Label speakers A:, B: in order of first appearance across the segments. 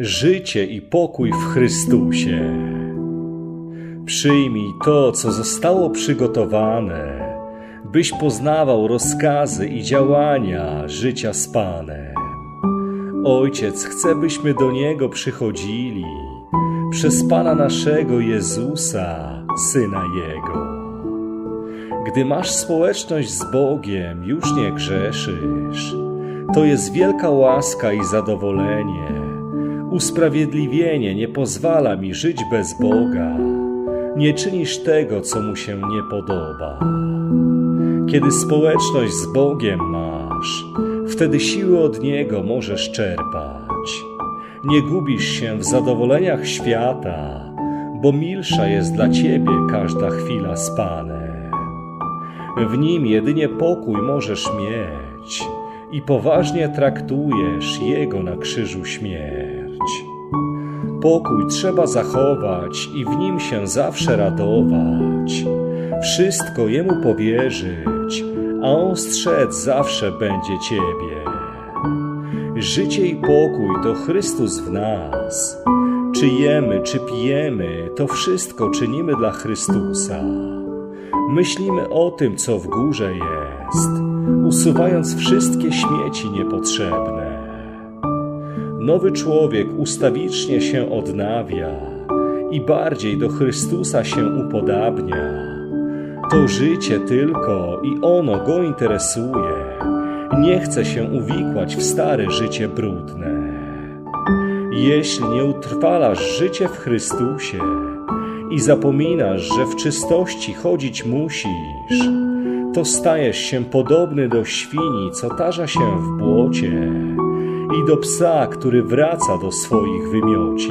A: życie i pokój w Chrystusie. Przyjmij to, co zostało przygotowane, byś poznawał rozkazy i działania życia z Panem. Ojciec chce, byśmy do Niego przychodzili przez Pana naszego Jezusa, Syna Jego. Gdy masz społeczność z Bogiem, już nie grzeszysz. To jest wielka łaska i zadowolenie. Usprawiedliwienie nie pozwala mi żyć bez Boga. Nie czynisz tego, co mu się nie podoba. Kiedy społeczność z Bogiem masz, wtedy siły od Niego możesz czerpać. Nie gubisz się w zadowoleniach świata, bo milsza jest dla Ciebie każda chwila z Panem. W Nim jedynie pokój możesz mieć i poważnie traktujesz Jego na krzyżu śmierć. Pokój trzeba zachować i w Nim się zawsze radować. Wszystko Jemu powierzyć, a On strzec zawsze będzie Ciebie. Życie i pokój to Chrystus w nas. Czy jemy, czy pijemy, to wszystko czynimy dla Chrystusa. Myślimy o tym, co w górze jest, usuwając wszystkie śmieci niepotrzebne. Nowy człowiek ustawicznie się odnawia i bardziej do Chrystusa się upodabnia. To życie tylko i ono go interesuje. Nie chce się uwikłać w stare życie brudne. Jeśli nie utrwalasz życie w Chrystusie i zapominasz, że w czystości chodzić musisz, to stajesz się podobny do świni, co tarza się w błocie i do psa, który wraca do swoich wymioci.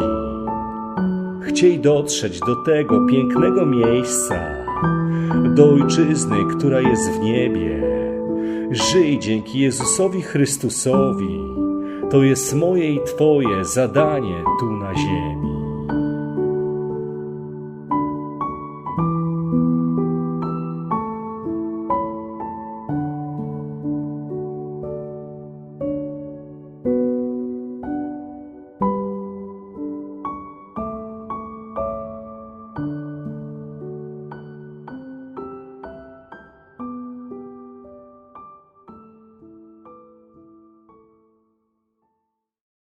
A: Chciej dotrzeć do tego pięknego miejsca, do ojczyzny, która jest w niebie. Żyj dzięki Jezusowi Chrystusowi. To jest moje i Twoje zadanie tu na ziemi.